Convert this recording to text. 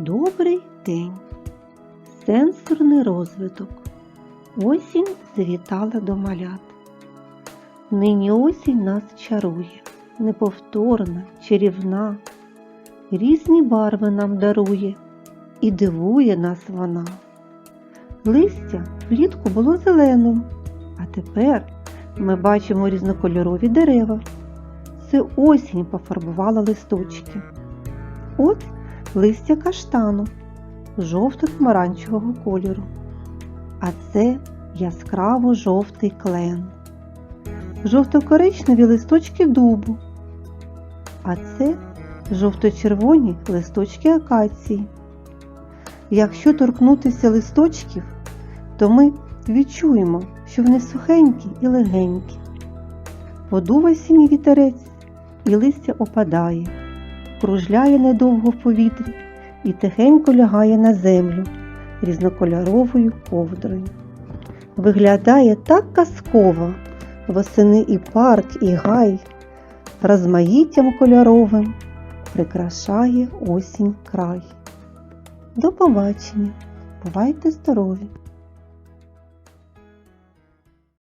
Добрий день. Сенсорний розвиток. Осінь завітала до малят. Нині осінь нас чарує, неповторна, чарівна. Різні барви нам дарує і дивує нас вона. Листя влітку було зеленим, а тепер ми бачимо різнокольорові дерева. Це осінь пофарбувала листочки. От листя каштану жовто-помаранчевого кольору. А це яскраво жовтий клен. Жовто-коричневі листочки дубу. А це жовто-червоні листочки акації. Якщо торкнутися листочків, то ми відчуємо, що вони сухенькі і легенькі. Подув осінній вітерець, і листя опадає, кружляє недовго в повітрі і тихенько лягає на землю різнокольоровою ковдрою. Виглядає так казково, восени і парк, і гай, розмаїттям кольоровим прикрашає осінь край. До побачення! Бувайте здорові!